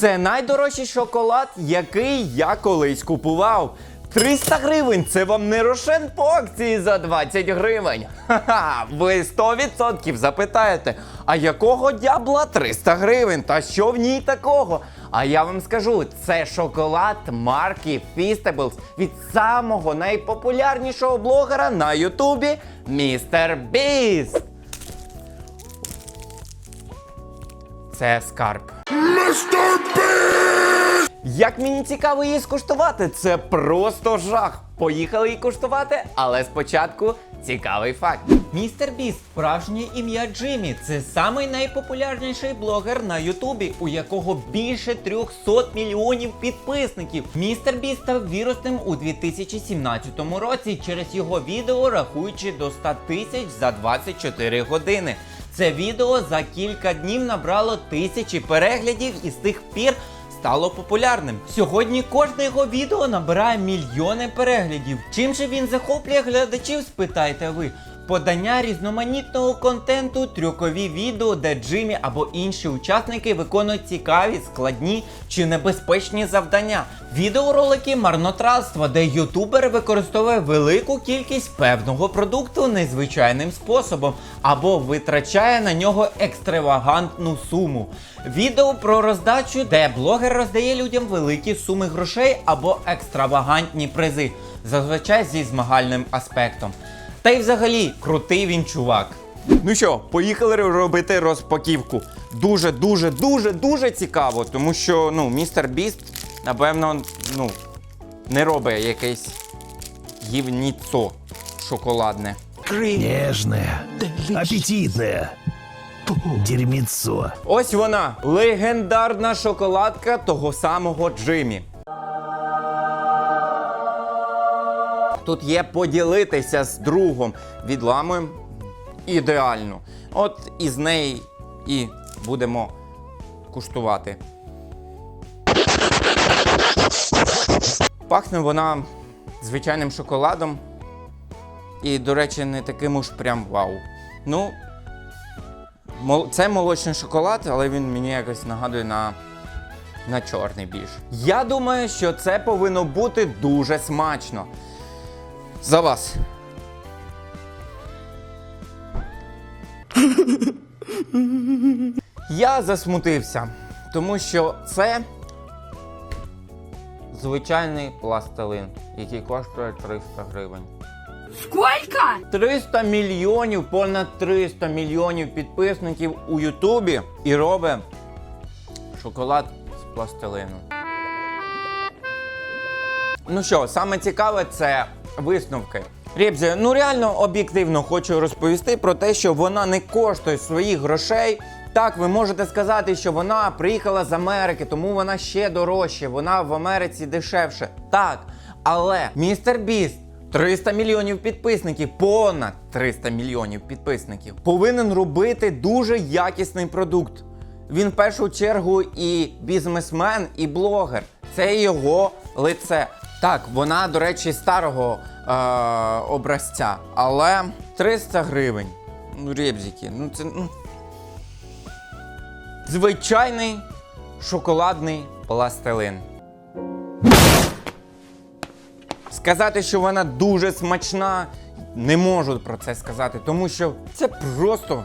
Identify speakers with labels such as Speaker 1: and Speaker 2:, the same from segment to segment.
Speaker 1: Це найдорожчий шоколад, який я колись купував. 300 гривень це вам не рошен по акції за 20 гривень. Ха-ха, ви 100% запитаєте, а якого дябла 300 гривень? Та що в ній такого? А я вам скажу, це шоколад марки Feastables від самого найпопулярнішого блогера на Ютубі Містер Біст. Це скарб. Як мені цікаво її скуштувати, це просто жах. Поїхали її куштувати, але спочатку цікавий факт. Містер Біст, справжнє ім'я Джиммі. Це самий найпопулярніший блогер на Ютубі, у якого більше 300 мільйонів підписників. Містер Біст став вірусним у 2017 році через його відео, рахуючи до 100 тисяч за 24 години. Це відео за кілька днів набрало тисячі переглядів і з тих пір стало популярним. Сьогодні кожне його відео набирає мільйони переглядів. Чим же він захоплює глядачів, спитайте ви. Подання різноманітного контенту, трюкові відео, де Джиммі або інші учасники виконують цікаві, складні чи небезпечні завдання. Відеоролики марнотратства, де ютубер використовує велику кількість певного продукту незвичайним способом або витрачає на нього екстравагантну суму. Відео про роздачу, де блогер роздає людям великі суми грошей або екстравагантні призи, зазвичай зі змагальним аспектом. Та й взагалі крутий він чувак. Ну що, поїхали робити розпаківку. Дуже, дуже, дуже, дуже цікаво, тому що ну, містер Біст, напевно, ну, не робить якесь гівніцо шоколадне.
Speaker 2: Нежная, аппетитная. Дерьмецо.
Speaker 1: Ось вона, легендарна шоколадка того самого Джиммі. Тут є поділитися з другом. Відламуємо ідеально. От із неї і будемо куштувати. Пахне вона звичайним шоколадом. І, до речі, не таким уж прям вау. Ну, Це молочний шоколад, але він мені якось нагадує на, на чорний більш. Я думаю, що це повинно бути дуже смачно. За вас. Я засмутився, тому що це звичайний пластилин, який коштує 300 гривень.
Speaker 3: Сколько?
Speaker 1: 300 мільйонів, понад 300 мільйонів підписників у Ютубі і робить шоколад з пластилину. Ну що, саме цікаве це висновки. Рєбзі, ну реально об'єктивно хочу розповісти про те, що вона не коштує своїх грошей. Так, ви можете сказати, що вона приїхала з Америки, тому вона ще дорожче, вона в Америці дешевше. Так, але містер Біст 300 мільйонів підписників, понад 300 мільйонів підписників, повинен робити дуже якісний продукт. Він в першу чергу і бізнесмен, і блогер. Це його лице. Так, вона, до речі, старого е- образця, але 300 гривень. Ну, ребзики, ну це. Ну... Звичайний шоколадний пластилин. Сказати, що вона дуже смачна, не можу про це сказати, тому що це просто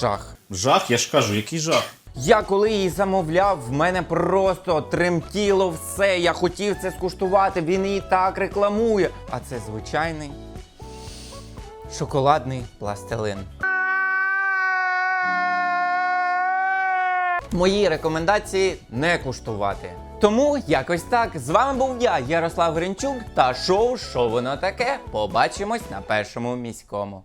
Speaker 1: жах.
Speaker 4: Жах, я ж кажу, який жах.
Speaker 1: Я коли її замовляв, в мене просто тремтіло все. Я хотів це скуштувати, він її так рекламує. А це звичайний шоколадний пластилин. Мої рекомендації не куштувати. Тому якось так. З вами був я, Ярослав Гринчук, та шоу Що воно таке. Побачимось на першому міському.